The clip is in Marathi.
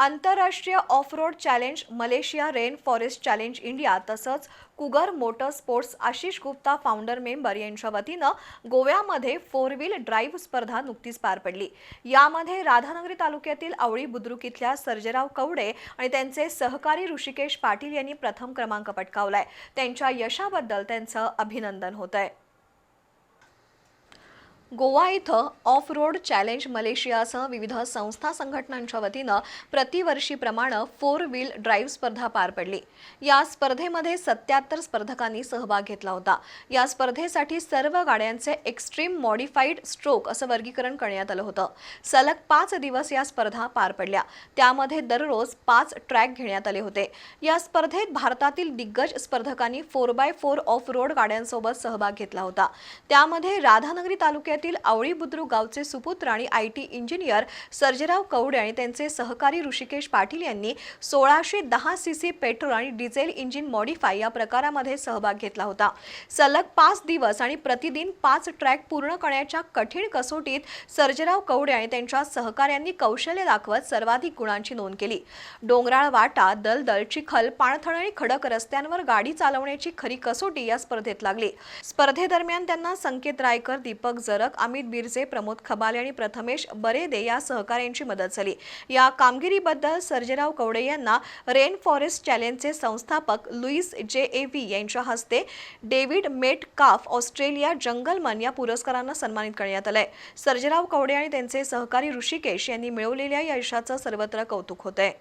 आंतरराष्ट्रीय off road challenge Malaysia rain forest challenge India तसंच Cougar motor sports Ashish Gupta founder member यांच्या वतीनं गोव्यामध्ये फोर व्हील ड्राईव्ह स्पर्धा नुकतीच पार पडली. यामध्ये राधानगरी तालुक्यातील आवळी बुद्रुक इथल्या सर्जेराव कवडे आणि त्यांचे सहकारी ऋषिकेश पाटील यांनी प्रथम क्रमांक पटकावलाय. त्यांच्या यशाबद्दल त्यांचं अभिनंदन होत आहे गोवा इथं ऑफ रोड चॅलेंज मलेशियासह विविध संस्था संघटनांच्या वतीनं प्रतिवर्षीप्रमाणे फोर व्हील ड्राईव्ह स्पर्धा पार पडली. या स्पर्धेमध्ये सत्याहत्तर स्पर्धकांनी सहभाग घेतला होता. या स्पर्धेसाठी सर्व गाड्यांचे एक्स्ट्रीम मॉडिफाईड स्ट्रोक असं वर्गीकरण करण्यात आलं होतं. सलग पाच दिवस या स्पर्धा पार पडल्या. त्यामध्ये दररोज पाच ट्रॅक घेण्यात आले होते. या स्पर्धेत भारतातील दिग्गज स्पर्धकांनी four by four off road गाड्यांसोबत सहभाग घेतला होता. त्यामध्ये राधानगरी तालुक्यात तालुक्यातील आवळी बुद्रुक गावचे सुपुत्र आणि I T engineer Sarjerao Kawade आणि त्यांचे सहकारी ऋषिकेश पाटील यांनी सोळाशे दहा सी सी पेट्रोल आणि डिझेल इंजिन मॉडिफाय या प्रकारामध्ये सहभाग घेतला होता. सलग पाच दिवस आणि प्रतिदिन पाच ट्रॅक पूर्ण करण्याच्या कठीण कसोटीत सर्जेराव कवडे आणि त्यांच्या सहकाऱ्यांनी कौशल्य दाखवत सर्वाधिक गुणांची नोंद केली. डोंगराळ वाटा दलदल चिखल पाणथळ आणि खडक रस्त्यांवर गाडी चालवण्याची खरी कसोटी या स्पर्धेत लागली. स्पर्धेदरम्यान त्यांना संकेत रायकर दीपक जरक अमित बिरजे प्रमोद खबाले आणि प्रथमेश बरेदे या सहकाऱ्यांची मदत झाली. या कामगिरीबद्दल सर्जेराव कवडे यांना रेन फॉरेस्ट चॅलेंजचे संस्थापक लुईस जे. ए. व्ही. यांच्या हस्ते David Metcalf Australia jungle man या पुरस्कारांना सन्मानित करण्यात आलंय. सर्जेराव कवडे आणि त्यांचे सहकारी ऋषिकेश यांनी मिळवलेल्या या यशाचं सर्वत्र कौतुक होतंय.